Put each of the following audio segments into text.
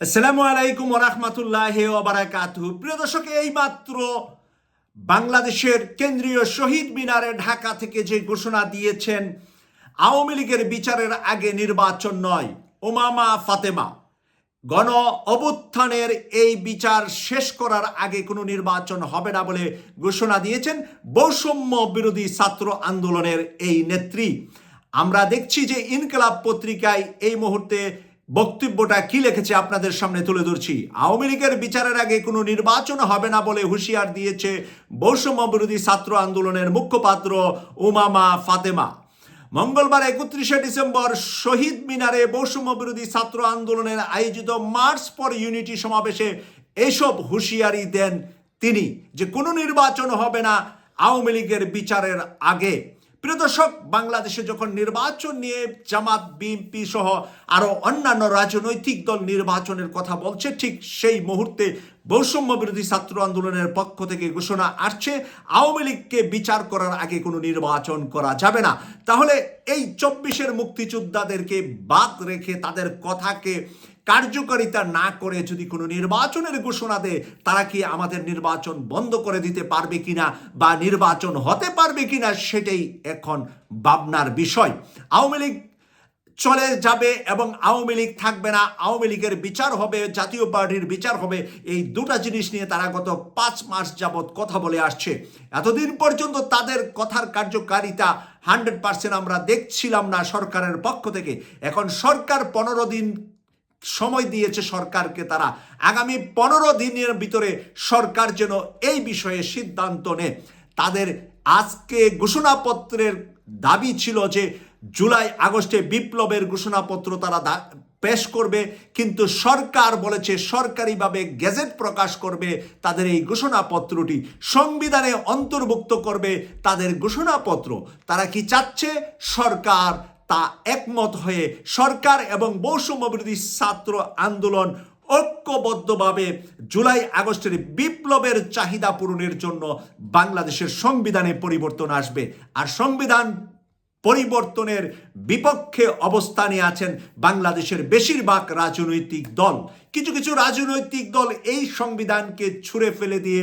আসসালামু আলাইকুম ওরহমতুল্লাহ ওবরাকাতু প্রিয় দর্শক এই মাত্র বাংলাদেশের কেন্দ্রীয় শহীদ মিনারে ঢাকা থেকে যে ঘোষণা দিয়েছেন, আওয়ামী লীগের বিচারের আগে নির্বাচন নয়, ওমামা ফাতেমা। গণ অভ্যুত্থানের এই বিচার শেষ করার আগে কোনো নির্বাচন হবে না বলে ঘোষণা দিয়েছেন বৈষম্য বিরোধী ছাত্র আন্দোলনের এই নেত্রী। আমরা দেখছি যে ইনকলাব পত্রিকায় এই মুহূর্তে বক্তব্যটা কি লিখেছে আপনাদের সামনে তুলে ধরছি। আওয়ামী লীগের বিচারের আগে কোনো নির্বাচন হবে না বলে হুঁশিয়ার দিয়েছে বৈষম্য বিরোধী ছাত্র আন্দোলনের মুখপাত্র উমামা ফাতেমা। মঙ্গলবার একত্রিশে ডিসেম্বর শহীদ মিনারে বৈষম্য বিরোধী ছাত্র আন্দোলনের আয়োজিত মার্চ ফর ইউনিটি সমাবেশে এসব হুঁশিয়ারি দেন তিনি যে কোনো নির্বাচন হবে না আওয়ামী লীগের বিচারের আগে। প্রিয় দর্শক বাংলাদেশে যখন নির্বাচন নিয়ে জামাত, বিএনপি সহ আরও অন্যান্য রাজনৈতিক দল নির্বাচনের কথা বলছে, ঠিক সেই মুহূর্তে বৈষম্য বিরোধী ছাত্র আন্দোলনের পক্ষ থেকে ঘোষণা আসছে, আওয়ামী লীগকে বিচার করার আগে কোনো নির্বাচন করা যাবে না। তাহলে এই চব্বিশের মুক্তিযোদ্ধাদেরকে বাদ রেখে তাদের কথাকে কার্যকারিতা না করে যদি কোনো নির্বাচনের ঘোষণা দেয়, তারা কি আমাদের নির্বাচন বন্ধ করে দিতে পারবে কিনা বা নির্বাচন হতে পারবে কিনা সেটাই এখন ভাবনার বিষয়। আওয়ামী লীগ চলে যাবে এবং আওয়ামী লীগ থাকবে না। আওয়ামী লীগের বিচার হবে, জাতীয় পার্টির বিচার হবে। এই দুটা জিনিস নিয়ে তারা গত পাঁচ মাস যাবৎ কথা বলে আসছে। এতদিন পর্যন্ত তাদের কথার কার্যকারিতা হান্ড্রেড পার্সেন্ট আমরা দেখছিলাম না সরকারের পক্ষ থেকে। এখন সরকার পনেরো দিন সময় দিয়েছে সরকারকে তারা। আগামী পনেরো দিনের ভিতরে সরকার যেন এই বিষয়ে সিদ্ধান্ত নেয়। তাদের আজকে ঘোষণাপত্রের দাবি ছিল যে, জুলাই, আগস্টে বিপ্লবের ঘোষণাপত্র তারা পেশ করবে। কিন্তু সরকার বলেছে, সরকারিভাবে গেজেট প্রকাশ করবে। তাদের এই ঘোষণাপত্রটি সংবিধানে অন্তর্ভুক্ত করবে তাদের ঘোষণাপত্র। তারা কি চাচ্ছে? সরকার তা একমত হয়ে সরকার এবং বৈষম্য বিরোধী ছাত্র আন্দোলন ঐক্যবদ্ধভাবে জুলাই আগস্টের বিপ্লবের চাহিদা পূরণের জন্য বাংলাদেশের সংবিধানে পরিবর্তন আসবে। আর সংবিধান পরিবর্তনের বিপক্ষে অবস্থানে আছেন বাংলাদেশের বেশিরভাগ রাজনৈতিক দল। কিছু কিছু রাজনৈতিক দল এই সংবিধানকে ছুঁড়ে ফেলে দিয়ে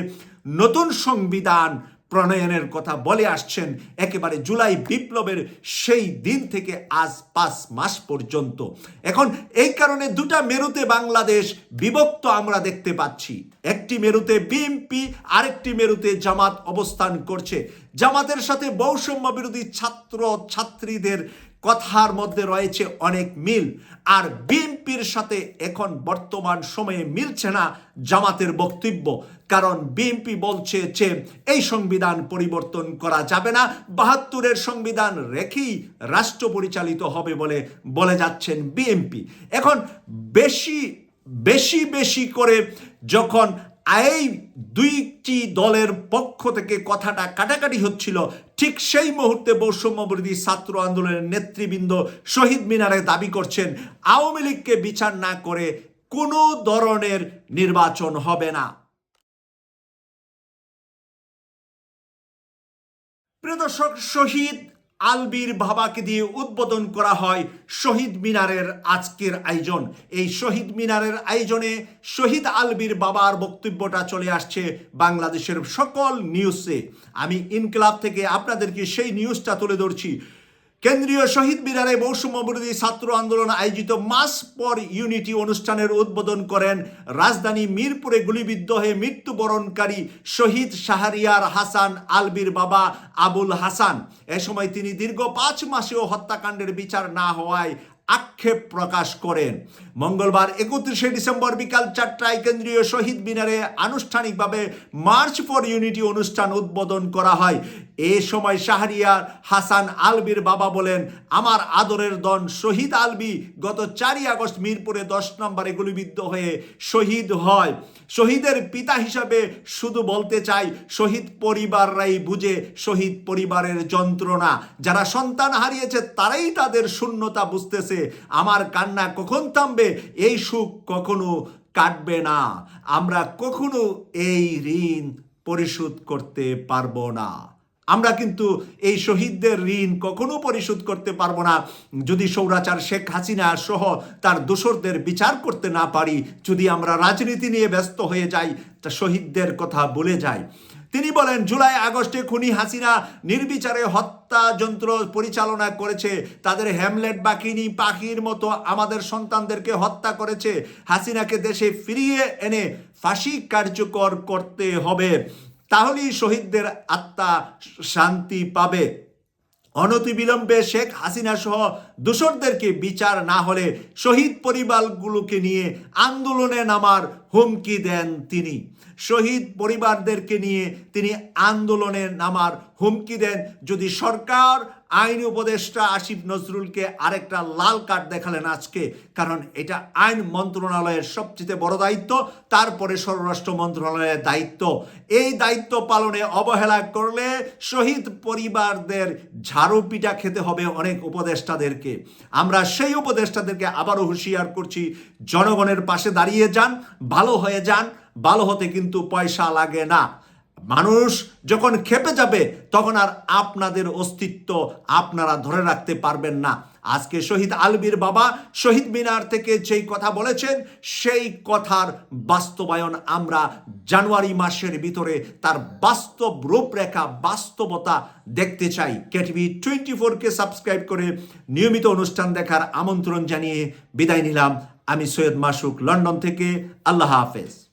নতুন সংবিধান প্রণয়নের কথা বলে আসছেন একেবারে জুলাই বিপ্লবের সেই দিন থেকে আজ পাঁচ মাস পর্যন্ত। এখন এই কারণে দুটা মেরুতে বাংলাদেশ বিভক্ত আমরা দেখতে পাচ্ছি। একটি মেরুতে বিএনপি, আরেকটি মেরুতে জামাত অবস্থান করছে। জামাতের সাথে বৈষম্য বিরোধী ছাত্র ছাত্রীদের কথার মধ্যে রয়েছে অনেক মিল। আর বিএনপির সাথে এখন বর্তমান সময়ে মিলছে না জামাতের বক্তব্য। কারণ বিএনপি বলছে যে এই সংবিধান পরিবর্তন করা যাবে না, বাহাত্তরের সংবিধান রেখেই রাষ্ট্র পরিচালিত হবে বলে বলে যাচ্ছেন বিএনপি। এখন বেশি বেশি বেশি করে যখন এই দুইটি দলের পক্ষ থেকে কথাটা কাটাকাটি হচ্ছিল, ঠিক সেই মুহূর্তে বৈষম্য বিরোধী ছাত্র আন্দোলনের নেতৃবৃন্দ শহীদ মিনারে দাবি করছেন, আওয়ামী লীগকে বিচার না করে কোনো ধরনের নির্বাচন হবে না। প্রিয় দর্শক, শহীদ আলবির বাবাকে দিয়ে উদ্বোধন করা হয় শহীদ মিনারের আজকের আয়োজন। এই শহীদ মিনারের আয়োজনে শহীদ আলবির বাবার বক্তব্যটা চলে আসছে বাংলাদেশের সকল নিউজে আমি ইনকলাব থেকে আপনাদেরকে সেই নিউজটা তুলে ধরছি। কেন্দ্রীয় শহীদ মিনারে মৌসুম বিরোধী ছাত্র আন্দোলন আয়োজিত মাস পর ইউনিটি অনুষ্ঠানের উদ্বোধন করেন রাজধানী মিরপুরে গুলিবিদ্ধ হয়ে মৃত্যুবরণকারী শহীদ শাহরিয়ার হাসান, আলবির বাবা আবুল হাসান। এ সময় তিনি দীর্ঘ পাঁচ মাসেও হত্যাকাণ্ডের বিচার না হওয়ায় আক্ষেপ প্রকাশ করেন। মঙ্গলবার একত্রিশে ডিসেম্বর বিকাল চারটায় কেন্দ্রীয় শহীদ মিনারে আনুষ্ঠানিকভাবে মার্চ ফর ইউনিটি অনুষ্ঠান উদ্বোধন করা হয়। এ সময় শাহরিয়ার হাসান আলবির বাবা বলেন, আমার আদরের দন শহীদ আলবি গত চারই আগস্ট মিরপুরে দশ নম্বরে গুলিবিদ্ধ হয়ে শহীদ হয়। শহীদের পিতা হিসাবে শুধু বলতে চাই, শহীদ পরিবাররাই বুঝে শহীদ পরিবারের যন্ত্রণা। যারা সন্তান হারিয়েছে তারাই তাদের শূন্যতা বুঝতেছে। আমার কান্না কখন থামবে, এই সুখ কখনো কাটবে না। আমরা কখনো এই ঋণ পরিশোধ করতে পারব না। আমরা কিন্তু এই শহীদদের ঋণ কখনো পরিশোধ করতে পারব না। যদি সৌরাচার শেখ হাসিনা সহ তার দোসরদের বিচার করতে না পারি, যদি আমরা রাজনীতি নিয়ে ব্যস্ত হয়ে যাই, তা শহীদদের কথা বলে যাই। তিনি বলেন, জুলাই আগস্টে খুনি হাসিনা নির্বিচারে হত্যা যন্ত্র পরিচালনা করেছে। তাদের হ্যামলেট বাকিনি পাখির মতো আমাদের সন্তানদেরকে হত্যা করেছে। হাসিনাকে দেশে ফিরিয়ে এনে ফাঁসি কার্যকর করতে হবে। তাহলেই শহীদদের আত্মা শান্তি পাবে। অনতিবিলম্বে শেখ হাসিনা সহ দোষরদেরকে বিচার না হলে শহীদ পরিবারগুলোকে নিয়ে আন্দোলনে নামার হুমকি দেন তিনি। শহীদ পরিবারদেরকে নিয়ে তিনি আন্দোলনে নামার হুমকি দেন যদি সরকার আইন উপদেষ্টা আসিফ নজরুলকে আরেকটা লাল কার্ড দেখালেন আজকে, কারণ এটা আইন মন্ত্রণালয়ের সবচেয়ে বড় দায়িত্ব, তারপরে স্বরাষ্ট্র মন্ত্রণালয়ের দায়িত্ব। এই দায়িত্ব পালনে অবহেলা করলে শহীদ পরিবারদের ঝাড়ু পিটা খেতে হবে অনেক উপদেষ্টাদেরকে। আমরা সেই উপদেষ্টাদেরকে আবারও হুঁশিয়ার করছি, জনগণের পাশে দাঁড়িয়ে যান, ভালো হয়ে যান, ভালো হতে কিন্তু পয়সা লাগে না। মানুষ যখন খেপে যাবে, তখন আর আপনাদের অস্তিত্ব আপনারা ধরে রাখতে পারবেন না। আজকে শহীদ আলবির বাবা শহীদ মিনার থেকে যেই কথা বলেছেন, সেই কথার বাস্তবায়ন আমরা জানুয়ারি মাসের ভিতরে তার বাস্তব রূপরেখা, বাস্তবতা দেখতে চাই। কেটিভি টোয়েন্টি ফোরকে সাবস্ক্রাইব করে নিয়মিত অনুষ্ঠান দেখার আমন্ত্রণ জানিয়ে বিদায় নিলাম। আমি সৈয়দ মাসুক, লন্ডন থেকে। আল্লাহ হাফেজ।